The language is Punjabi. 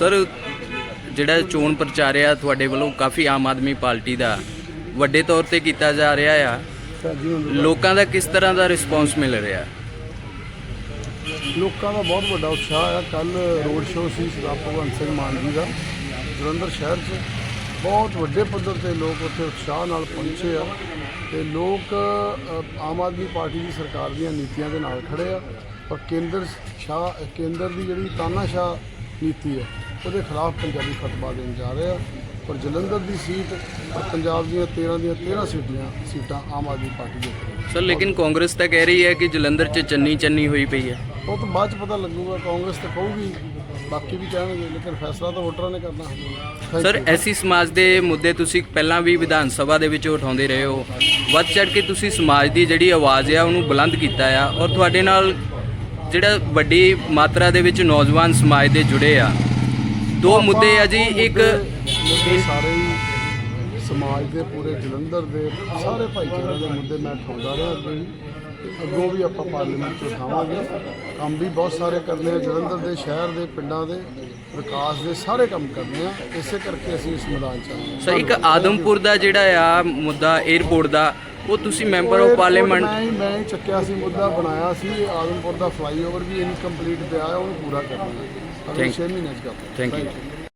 ਸਰ, ਜਿਹੜਾ ਚੋਣ ਪ੍ਰਚਾਰ ਆ ਤੁਹਾਡੇ ਵੱਲੋਂ ਕਾਫੀ ਆਮ ਆਦਮੀ ਪਾਰਟੀ ਦਾ ਵੱਡੇ ਤੌਰ ਤੇ ਕੀਤਾ ਜਾ ਰਿਹਾ ਆ। ਲੋਕਾਂ ਦਾ ਕਿਸ ਤਰ੍ਹਾਂ ਦਾ ਰਿਸਪੌਂਸ ਮਿਲ ਰਿਹਾ? ਲੋਕਾਂ ਦਾ ਬਹੁਤ ਵੱਡਾ ਉਤਸ਼ਾਹ ਆ। ਕੱਲ ਰੋਡ ਸ਼ੋਅ ਸੀ ਸਰਦਾਰ ਭਗਵੰਤ ਸਿੰਘ ਮਾਨ ਜੀ ਦਾ। ਜਲੰਧਰ ਸ਼ਹਿਰ 'ਚ ਬਹੁਤ ਵੱਡੇ ਪੱਧਰ ਤੇ ਲੋਕ ਉੱਥੇ ਉਤਸ਼ਾਹ ਨਾਲ ਪਹੁੰਚੇ ਆ ਤੇ ਲੋਕ ਆਮ ਆਦਮੀ ਪਾਰਟੀ ਦੀ ਸਰਕਾਰ ਦੀਆਂ ਨੀਤੀਆਂ ਦੇ ਨਾਲ ਖੜੇ ਆ। ਪਰ ਕੇਂਦਰ ਸ਼ਾਹ, ਕੇਂਦਰ ਦੀ ਜਿਹੜੀ ਤਾਨਾਸ਼ਾਹ ਨੀਤੀ ਹੈ ਉਹਦੇ ਖਿਲਾਫ ਪੰਜਾਬੀ ਫਤਵਾ ਦੇਣ ਜਾ ਰਹੇ ਆ ਪਰ ਜਲੰਧਰ ਦੀ ਸੀਟ ਔਰ ਪੰਜਾਬ ਦੀਆਂ 13 ਦੀਆਂ 13 ਸੀਟਾਂ ਸੀਟਾਂ ਆਮ ਆਦਮੀ ਪਾਰਟੀ ਦੀਆਂ ਖੜੀਆਂ। ਸਰ ਲੇਕਿਨ ਕਾਂਗਰਸ ਤਾਂ ਕਹਿ ਰਹੀ ਹੈ ਕਿ ਜਲੰਧਰ 'ਚ ਚੰਨੀ ਚੰਨੀ ਹੋਈ ਪਈ ਹੈ ਉਹ ਤਾਂ ਬਾਅਦ ਚ ਪਤਾ ਲੱਗੂਗਾ ਕਾਂਗਰਸ ਤੇ ਕਹੂਗੀ ਬਾਕੀ ਵੀ ਕਹਿਣਗੇ ਲੇਕਿਨ ਫੈਸਲਾ ਤਾਂ ਵੋਟਰਾਂ ਨੇ ਕਰਨਾ ਸਰ. ਐਸੀ ਸਮਾਜ ਦੇ ਮੁੱਦੇ ਤੁਸੀਂ ਪਹਿਲਾਂ ਵੀ ਵਿਧਾਨ ਸਭਾ ਦੇ ਵਿੱਚ ਉਠਾਉਂਦੇ ਰਹੇ ਹੋ ਵੱਧ ਚੜ ਕੇ ਤੁਸੀਂ ਸਮਾਜ ਦੀ ਜਿਹੜੀ ਆਵਾਜ਼ ਆ ਉਹਨੂੰ ਬੁਲੰਦ ਕੀਤਾ ਆ ਔਰ ਤੁਹਾਡੇ ਨਾਲ ਜਿਹੜਾ ਵੱਡੀ ਮਾਤਰਾ ਦੇ ਵਿੱਚ ਨੌਜਵਾਨ ਸਮਾਜ ਦੇ ਜੁੜੇ ਆ ਦੋ ਮੁੱਦੇ ਆ ਜੀ ਇੱਕ ਮੁੱਦੇ ਸਾਰੇ ਹੀ ਸਮਾਜ ਦੇ ਪੂਰੇ ਜਲੰਧਰ ਦੇ ਸਾਰੇ ਭਾਈਚਾਰੇ ਦੇ ਮੁੱਦੇ ਮੈਂ ਉਠਾਉਂਦਾ ਰਿਹਾ ਅੱਗੇ ਵੀ। ਤੇ ਅੱਗੋਂ ਵੀ ਆਪਾਂ ਪਾਰਲੀਮੈਂਟ 'ਚ ਉਠਾਵਾਂਗੇ ਕੰਮ ਵੀ ਬਹੁਤ ਸਾਰੇ ਕਰਨੇ ਆ ਜਲੰਧਰ ਦੇ ਸ਼ਹਿਰ ਦੇ ਪਿੰਡਾਂ ਦੇ ਵਿਕਾਸ ਦੇ ਸਾਰੇ ਕੰਮ ਕਰਨੇ ਆ। ਇਸੇ ਕਰਕੇ ਅਸੀਂ ਇਸ ਮੈਦਾਨ 'ਚ ਆਏ ਹਾਂ। ਸਰ ਇੱਕ ਆਦਮਪੁਰ ਦਾ ਜਿਹੜਾ ਆ ਮੁੱਦਾ 에어ਪੋਰਟ ਦਾ ਉਹ ਤੁਸੀਂ ਮੈਂਬਰ ਆਫ ਪਾਰਲੀਮੈਂਟ ਮੈਂ ਮੈਂ ਚੱਕਿਆ ਸੀ ਮੁੱਦਾ ਬਣਾਇਆ ਸੀ ਆਦਮਪੁਰ ਦਾ ਫਲਾਈਓਵਰ ਵੀ ਇਨਕੰਪਲੀਟ ਪਿਆ ਹੈ ਉਹਨੂੰ ਪੂਰਾ ਕਰਨਾ ਹੈ ਅਗਲੇ Thank- 6 ਮਹੀਨਿਆਂ ਚ ਕਰਨਾ you. you.